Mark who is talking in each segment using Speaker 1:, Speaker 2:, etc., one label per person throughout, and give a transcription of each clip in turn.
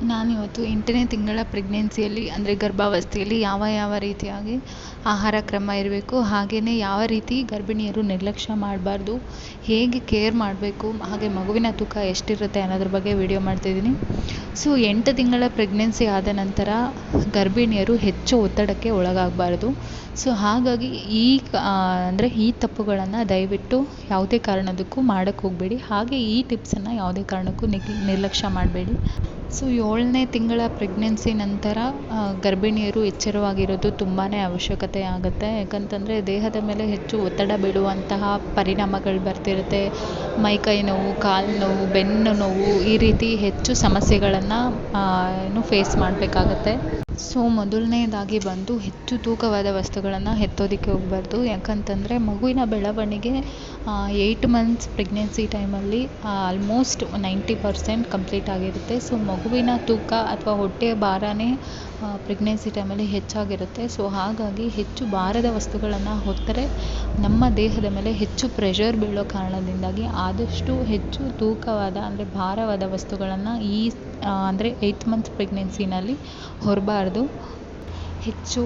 Speaker 1: Channel ನಾನಿವತ್ತು ಎಂಟನೇ ತಿಂಗಳ ಪ್ರೆಗ್ನೆನ್ಸಿಯಲ್ಲಿ ಅಂದರೆ ಗರ್ಭಾವಸ್ಥೆಯಲ್ಲಿ ಯಾವ ಯಾವ ರೀತಿಯಾಗಿ ಆಹಾರ ಕ್ರಮ ಇರಬೇಕು ಹಾಗೆಯೇ ಯಾವ ರೀತಿ ಗರ್ಭಿಣಿಯರು ನಿರ್ಲಕ್ಷ್ಯ ಮಾಡಬಾರ್ದು, ಹೇಗೆ ಕೇರ್ ಮಾಡಬೇಕು, ಹಾಗೆ ಮಗುವಿನ ತೂಕ ಎಷ್ಟಿರುತ್ತೆ ಅನ್ನೋದ್ರ ಬಗ್ಗೆ ವಿಡಿಯೋ ಮಾಡ್ತಿದ್ದೀನಿ ಸೊ ಎಂಟು ತಿಂಗಳ ಪ್ರೆಗ್ನೆನ್ಸಿ ಆದ ನಂತರ ಗರ್ಭಿಣಿಯರು ಹೆಚ್ಚು ಒತ್ತಡಕ್ಕೆ ಒಳಗಾಗಬಾರ್ದು. ಸೊ ಹಾಗಾಗಿ ಈ ಅಂದರೆ ಈ ತಪ್ಪುಗಳನ್ನು ದಯವಿಟ್ಟು ಯಾವುದೇ ಕಾರಣದಕ್ಕೂ ಮಾಡೋಕ್ಕೆ ಹೋಗಬೇಡಿ. ಹಾಗೆ ಈ ಟಿಪ್ಸನ್ನು ಯಾವುದೇ ಕಾರಣಕ್ಕೂ ನಿರ್ಲಕ್ಷ್ಯ ಮಾಡಬೇಡಿ. ಸೊ ಏಳನೇ ತಿಂಗಳ ಪ್ರೆಗ್ನೆನ್ಸಿ ನಂತರ ಗರ್ಭಿಣಿಯರು ಎಚ್ಚರವಾಗಿರೋದು ತುಂಬಾ ಅವಶ್ಯಕತೆ ಆಗುತ್ತೆ. ಯಾಕಂತಂದರೆ ದೇಹದ ಮೇಲೆ ಹೆಚ್ಚು ಒತ್ತಡ ಬೀಳುವಂತಹ ಪರಿಣಾಮಗಳು ಬರ್ತಿರುತ್ತೆ. ಮೈಕೈ ನೋವು, ಕಾಲು ನೋವು, ಬೆನ್ನು ನೋವು ಈ ರೀತಿ ಹೆಚ್ಚು ಸಮಸ್ಯೆಗಳನ್ನು ಏನು ಫೇಸ್ ಮಾಡಬೇಕಾಗತ್ತೆ. ಸೊ ಮೊದಲನೇದಾಗಿ ಬಂದು ಹೆಚ್ಚು ತೂಕವಾದ ವಸ್ತುಗಳನ್ನು ಎತ್ತೋದಕ್ಕೆ ಹೋಗಬಾರ್ದು. ಯಾಕಂತಂದರೆ ಮಗುವಿನ ಬೆಳವಣಿಗೆ ಏಯ್ಟ್ ಮಂತ್ಸ್ ಪ್ರೆಗ್ನೆನ್ಸಿ ಟೈಮಲ್ಲಿ ಆಲ್ಮೋಸ್ಟ್ ನೈಂಟಿ ಪರ್ಸೆಂಟ್ ಕಂಪ್ಲೀಟ್ ಆಗಿರುತ್ತೆ. ಸೊ ಮಗುವಿನ ತೂಕ ಅಥವಾ ಹೊಟ್ಟೆಯ ಭಾರನೇ ಪ್ರೆಗ್ನೆನ್ಸಿ ಟೈಮಲ್ಲಿ ಹೆಚ್ಚಾಗಿರುತ್ತೆ. ಸೊ ಹಾಗಾಗಿ ಹೆಚ್ಚು ಭಾರದ ವಸ್ತುಗಳನ್ನು ಹೊತ್ತರೆ ನಮ್ಮ ದೇಹದ ಮೇಲೆ ಹೆಚ್ಚು ಪ್ರೆಷರ್ ಬೀಳೋ ಕಾರಣದಿಂದಾಗಿ ಆದಷ್ಟು ಹೆಚ್ಚು ತೂಕವಾದ, ಅಂದರೆ ಭಾರವಾದ ವಸ್ತುಗಳನ್ನು ಈ ಅಂದರೆ ಏಯ್ತ್ ಮಂತ್ ಪ್ರೆಗ್ನೆನ್ಸಿನಲ್ಲಿ ಹೊರಬಾರ್ದು. ಹೆಚ್ಚು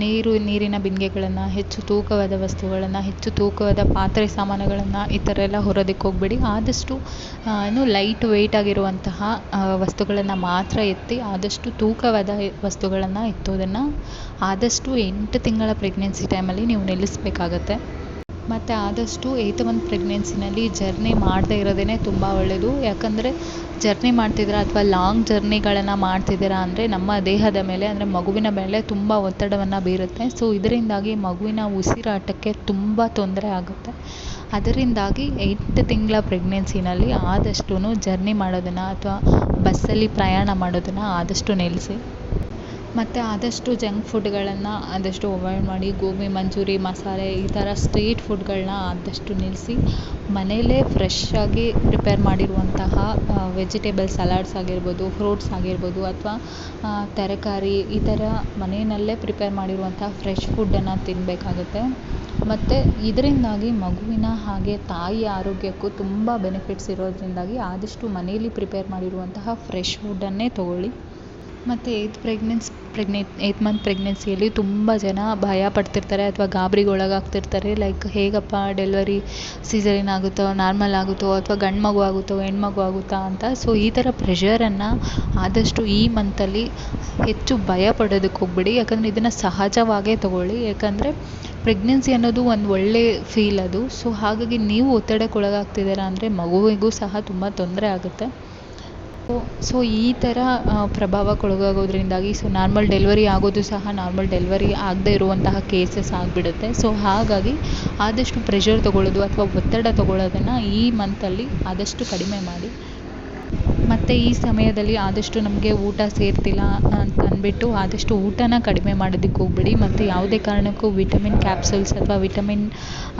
Speaker 1: ನೀರು, ನೀರಿನ ಬಿಂದಿಗೆಗಳನ್ನು, ಹೆಚ್ಚು ತೂಕವಾದ ವಸ್ತುಗಳನ್ನು, ಹೆಚ್ಚು ತೂಕವಾದ ಪಾತ್ರೆ ಸಾಮಾನುಗಳನ್ನು ಈ ಥರ ಎಲ್ಲ ಹೊರೋದಕ್ಕೆ ಹೋಗಬೇಡಿ. ಆದಷ್ಟು ಏನು ಲೈಟ್ ವೆಯ್ಟ್ ಆಗಿರುವಂತಹ ವಸ್ತುಗಳನ್ನು ಮಾತ್ರ ಎತ್ತಿ, ಆದಷ್ಟು ತೂಕವಾದ ವಸ್ತುಗಳನ್ನು ಎತ್ತೋದನ್ನು, ಆದಷ್ಟು ಎಂಟು ತಿಂಗಳ ಪ್ರೆಗ್ನೆನ್ಸಿ ಟೈಮಲ್ಲಿ ನೀವು ನಿಲ್ಲಿಸಬೇಕಾಗತ್ತೆ. ಮತ್ತು ಆದಷ್ಟು ಏಯ್ತ್ ಮಂತ್ ಪ್ರೆಗ್ನೆನ್ಸಿನಲ್ಲಿ ಜರ್ನಿ ಮಾಡದೇ ಇರೋದೇ ತುಂಬ ಒಳ್ಳೆಯದು ಯಾಕಂದರೆ ಜರ್ನಿ ಮಾಡ್ತಿದ್ದೀರಾ ಅಥವಾ ಲಾಂಗ್ ಜರ್ನಿಗಳನ್ನು ಮಾಡ್ತಿದ್ದೀರಾ ಅಂದರೆ ನಮ್ಮ ದೇಹದ ಮೇಲೆ ಅಂದರೆ ಮಗುವಿನ ಮೇಲೆ ತುಂಬ ಒತ್ತಡವನ್ನು ಬೀರುತ್ತೆ. ಸೊ ಇದರಿಂದಾಗಿ ಮಗುವಿನ ಉಸಿರಾಟಕ್ಕೆ ತುಂಬ ತೊಂದರೆ ಆಗುತ್ತೆ. ಅದರಿಂದಾಗಿ ಎಂಟು ತಿಂಗಳ ಪ್ರೆಗ್ನೆನ್ಸಿನಲ್ಲಿ ಆದಷ್ಟು ಜರ್ನಿ ಮಾಡೋದನ್ನು ಅಥವಾ ಬಸ್ಸಲ್ಲಿ ಪ್ರಯಾಣ ಮಾಡೋದನ್ನು ಆದಷ್ಟು ನಿಲ್ಲಿಸಿ. ಮತ್ತು ಆದಷ್ಟು ಜಂಕ್ ಫುಡ್ಗಳನ್ನು ಆದಷ್ಟು ಅವಾಯ್ಡ್ ಮಾಡಿ, ಗೋಬಿ, ಮಂಚೂರಿ, ಮಸಾಲೆ ಈ ಥರ ಸ್ಟ್ರೀಟ್ ಫುಡ್ಗಳನ್ನ ಆದಷ್ಟು ನಿಲ್ಲಿಸಿ, ಮನೆಯಲ್ಲೇ ಫ್ರೆಶ್ ಆಗಿ ಪ್ರಿಪೇರ್ ಮಾಡಿರುವಂತಹ ವೆಜಿಟೇಬಲ್ ಸಲಾಡ್ಸ್ ಆಗಿರ್ಬೋದು ಫ್ರೂಟ್ಸ್ ಆಗಿರ್ಬೋದು ಅಥವಾ ತರಕಾರಿ ಈ ಥರ ಮನೆಯಲ್ಲೇ ಪ್ರಿಪೇರ್ ಮಾಡಿರುವಂಥ ಫ್ರೆಶ್ ಫುಡ್ಡನ್ನು ತಿನ್ನಬೇಕಾಗುತ್ತೆ ಮತ್ತು ಇದರಿಂದಾಗಿ ಮಗುವಿನ ಹಾಗೆ ತಾಯಿಯ ಆರೋಗ್ಯಕ್ಕೂ ತುಂಬ ಬೆನಿಫಿಟ್ಸ್ ಇರೋದ್ರಿಂದಾಗಿ ಆದಷ್ಟು ಮನೆಯಲ್ಲಿ ಪ್ರಿಪೇರ್ ಮಾಡಿರುವಂತಹ ಫ್ರೆಶ್ ಫುಡ್ಡನ್ನೇ ತೊಗೊಳ್ಳಿ. ಮತ್ತು ಏಯ್ತ್ ಪ್ರೆಗ್ನೆನ್ಸ್ ಪ್ರೆಗ್ನೆ ಏಯ್ತ್ ಮಂತ್ ಪ್ರೆಗ್ನೆನ್ಸಿಯಲ್ಲಿ ತುಂಬ ಜನ ಭಯ ಪಡ್ತಿರ್ತಾರೆ ಅಥವಾ ಗಾಬರಿಗೆ ಒಳಗಾಗ್ತಿರ್ತಾರೆ. ಲೈಕ್ ಹೇಗಪ್ಪ ಡೆಲಿವರಿ ಸೀಸರಿನ್ ಆಗುತ್ತೋ ನಾರ್ಮಲ್ ಆಗುತ್ತೋ ಅಥವಾ ಗಂಡು ಮಗು ಆಗುತ್ತೋ ಹೆಣ್ಮಗು ಆಗುತ್ತಾ ಅಂತ. ಸೊ ಈ ಥರ ಪ್ರೆಷರನ್ನು ಆದಷ್ಟು ಈ ಮಂತಲ್ಲಿ ಹೆಚ್ಚು ಭಯ ಪಡೋದಕ್ಕೆ ಹೋಗಬೇಡಿ. ಯಾಕಂದರೆ ಇದನ್ನು ಸಹಜವಾಗೇ ತೊಗೊಳ್ಳಿ. ಯಾಕಂದರೆ ಪ್ರೆಗ್ನೆನ್ಸಿ ಅನ್ನೋದು ಒಂದು ಒಳ್ಳೆ ಫೀಲ್ ಅದು. ಸೊ ಹಾಗಾಗಿ ನೀವು ಒತ್ತಡಕ್ಕೆ ಒಳಗಾಗ್ತಿದ್ದೀರಾ ಅಂದರೆ ಮಗುವಿಗೂ ಸಹ ತುಂಬ ತೊಂದರೆ ಆಗುತ್ತೆ. ಸೊ ಈ ಥರ ಪ್ರಭಾವಕ್ಕೊಳಗಾಗೋದ್ರಿಂದಾಗಿ ಸೊ ನಾರ್ಮಲ್ ಡೆಲಿವರಿ ಆಗೋದು ಸಹ ನಾರ್ಮಲ್ ಡೆಲಿವರಿ ಆಗದೇ ಇರುವಂತಹ ಕೇಸಸ್ ಆಗಿಬಿಡುತ್ತೆ. ಸೊ ಹಾಗಾಗಿ ಆದಷ್ಟು ಪ್ರೆಷರ್ ತೊಗೊಳ್ಳೋದು ಅಥವಾ ಒತ್ತಡ ತೊಗೊಳ್ಳೋದನ್ನು ಈ ಮಂತಲ್ಲಿ ಆದಷ್ಟು ಕಡಿಮೆ ಮಾಡಿ. ಮತ್ತು ಈ ಸಮಯದಲ್ಲಿ ಆದಷ್ಟು ನಮಗೆ ಊಟ ಸೇರ್ತಿಲ್ಲ ಅಂತ ಅಂದ್ಬಿಟ್ಟು ಆದಷ್ಟು ಊಟನ ಕಡಿಮೆ ಮಾಡೋದಕ್ಕೆ ಹೋಗಬೇಡಿ. ಮತ್ತು ಯಾವುದೇ ಕಾರಣಕ್ಕೂ ವಿಟಮಿನ್ ಕ್ಯಾಪ್ಸೂಲ್ಸ್ ಅಥವಾ vitamin,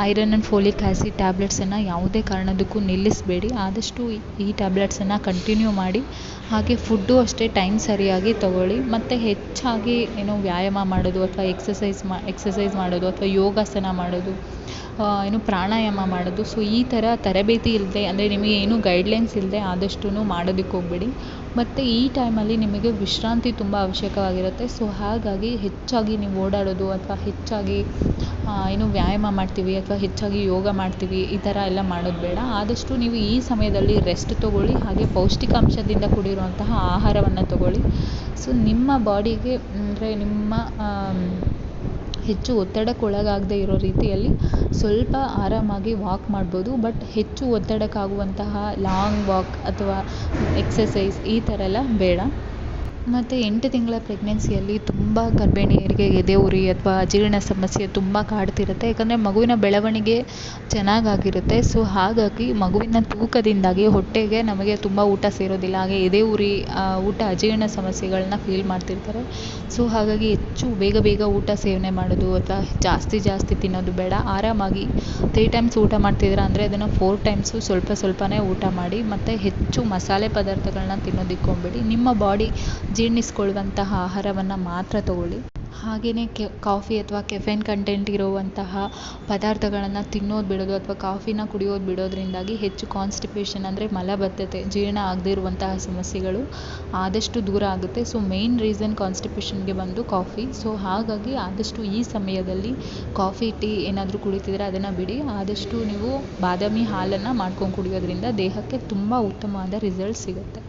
Speaker 1: iron and folic acid ಟ್ಯಾಬ್ಲೆಟ್ಸನ್ನು ಯಾವುದೇ ಕಾರಣದಕ್ಕೂ ನಿಲ್ಲಿಸಬೇಡಿ. ಆದಷ್ಟು ಈ ಟ್ಯಾಬ್ಲೆಟ್ಸನ್ನು ಕಂಟಿನ್ಯೂ ಮಾಡಿ, ಹಾಗೆ ಫುಡ್ಡು ಅಷ್ಟೇ ಟೈಮ್ ಸರಿಯಾಗಿ ತೊಗೊಳ್ಳಿ. ಮತ್ತು ಹೆಚ್ಚಾಗಿ ಏನೋ ವ್ಯಾಯಾಮ ಮಾಡೋದು ಅಥವಾ ಎಕ್ಸಸೈಸ್ ಮಾ ಎಕ್ಸಸೈಸ್ ಮಾಡೋದು ಅಥವಾ ಯೋಗಾಸನ ಮಾಡೋದು ಏನು ಪ್ರಾಣಾಯಾಮ ಮಾಡೋದು. ಸೊ ಈ ಥರ ತರಬೇತಿ ಇಲ್ಲದೆ ಅಂದರೆ ನಿಮಗೆ ಏನೂ ಗೈಡ್ಲೈನ್ಸ್ ಇಲ್ಲದೆ ಆದಷ್ಟು ಮಾಡೋದಕ್ಕೆ ಹೋಗ್ಬೇಡಿ. ಮತ್ತು ಈ ಟೈಮಲ್ಲಿ ನಿಮಗೆ ವಿಶ್ರಾಂತಿ ತುಂಬ ಅವಶ್ಯಕವಾಗಿರುತ್ತೆ. ಸೊ ಹಾಗಾಗಿ ಹೆಚ್ಚಾಗಿ ನೀವು ಓಡಾಡೋದು ಅಥವಾ ಹೆಚ್ಚಾಗಿ ಏನು ವ್ಯಾಯಾಮ ಮಾಡ್ತೀವಿ ಅಥವಾ ಹೆಚ್ಚಾಗಿ ಯೋಗ ಮಾಡ್ತೀವಿ, ಈ ಥರ ಎಲ್ಲ ಮಾಡೋದು ಬೇಡ. ಆದಷ್ಟು ನೀವು ಈ ಸಮಯದಲ್ಲಿ ರೆಸ್ಟ್ ತೊಗೊಳ್ಳಿ, ಹಾಗೆ ಪೌಷ್ಟಿಕಾಂಶದಿಂದ ಕೂಡಿರುವಂತಹ ಆಹಾರವನ್ನು ತೊಗೊಳ್ಳಿ. ಸೊ ನಿಮ್ಮ ಬಾಡಿಗೆ ಅಂದರೆ ನಿಮ್ಮ ಹೆಚ್ಚು ಒತ್ತಡಕ್ಕೊಳಗಾಗದೆ ಇರೋ ರೀತಿಯಲ್ಲಿ ಸ್ವಲ್ಪ ಆರಾಮಾಗಿ ವಾಕ್ ಮಾಡ್ಬೋದು. ಬಟ್ ಹೆಚ್ಚು ಒತ್ತಡಕ್ಕಾಗುವಂತಹ ಲಾಂಗ್ ವಾಕ್ ಅಥವಾ ಎಕ್ಸಸೈಸ್ ಈ ಥರ ಎಲ್ಲ ಬೇಡ. ಮತ್ತು ಎಂಟು ತಿಂಗಳ ಪ್ರೆಗ್ನೆನ್ಸಿಯಲ್ಲಿ ತುಂಬ ಗರ್ಭಿಣಿಯರಿಗೆ ಎದೆ ಉರಿ ಅಥವಾ ಅಜೀರ್ಣ ಸಮಸ್ಯೆ ತುಂಬ ಕಾಡ್ತಿರುತ್ತೆ. ಯಾಕಂದರೆ ಮಗುವಿನ ಬೆಳವಣಿಗೆ ಚೆನ್ನಾಗಾಗಿರುತ್ತೆ. ಸೊ ಹಾಗಾಗಿ ಮಗುವಿನ ತೂಕದಿಂದಾಗಿ ಹೊಟ್ಟೆಗೆ ನಮಗೆ ತುಂಬ ಊಟ ಸೇರೋದಿಲ್ಲ. ಹಾಗೆ ಎದೆ ಉರಿ ಊಟ ಅಜೀರ್ಣ ಸಮಸ್ಯೆಗಳನ್ನ ಫೀಲ್ ಮಾಡ್ತಿರ್ತಾರೆ. ಸೊ ಹಾಗಾಗಿ ಹೆಚ್ಚು ಬೇಗ ಬೇಗ ಊಟ ಸೇವನೆ ಮಾಡೋದು ಅಥವಾ ಜಾಸ್ತಿ ಜಾಸ್ತಿ ತಿನ್ನೋದು ಬೇಡ. ಆರಾಮಾಗಿ ತ್ರೀ ಟೈಮ್ಸ್ ಊಟ ಮಾಡ್ತಿದ್ರೆ ಅಂದರೆ ಅದನ್ನು ಫೋರ್ ಟೈಮ್ಸು ಸ್ವಲ್ಪ ಸ್ವಲ್ಪನೇ ಊಟ ಮಾಡಿ, ಮತ್ತು ಹೆಚ್ಚು ಮಸಾಲೆ ಪದಾರ್ಥಗಳನ್ನ ತಿನ್ನೋದಕ್ಕೆ ನಿಮ್ಮ ಬಾಡಿ ಜೀರ್ಣಿಸ್ಕೊಳ್ಳುವಂತಹ ಆಹಾರವನ್ನು ಮಾತ್ರ ತಗೊಳ್ಳಿ. ಹಾಗೆಯೇ ಕೆ, ಕಾಫಿ ಅಥವಾ ಕೆಫೆನ್ ಕಂಟೆಂಟ್ ಇರುವಂತಹ ಪದಾರ್ಥಗಳನ್ನು ತಿನ್ನೋದು ಬಿಡೋದು ಅಥವಾ ಕಾಫಿನ ಕುಡಿಯೋದು ಬಿಡೋದರಿಂದಾಗಿ ಹೆಚ್ಚು ಕಾನ್ಸ್ಟಿಪೇಷನ್ ಅಂದರೆ ಮಲಬದ್ಧತೆ, ಜೀರ್ಣ ಆಗದೇ ಇರುವಂತಹ ಸಮಸ್ಯೆಗಳು ಆದಷ್ಟು ದೂರ ಆಗುತ್ತೆ. ಸೊ ಮೇಯ್ನ್ ರೀಸನ್ ಕಾನ್ಸ್ಟಿಪೇಷನ್ಗೆ ಬಂದು ಕಾಫಿ. ಸೊ ಹಾಗಾಗಿ ಆದಷ್ಟು ಈ ಸಮಯದಲ್ಲಿ ಕಾಫಿ, ಟೀ ಏನಾದರೂ ಕುಡಿತಿದ್ರೆ ಅದನ್ನು ಬಿಡಿ. ಆದಷ್ಟು ನೀವು ಬಾದಾಮಿ ಹಾಲನ್ನು ಮಾಡ್ಕೊಂಡು ಕುಡಿಯೋದ್ರಿಂದ ದೇಹಕ್ಕೆ ತುಂಬ ಉತ್ತಮವಾದ ರಿಸಲ್ಟ್ ಸಿಗುತ್ತೆ.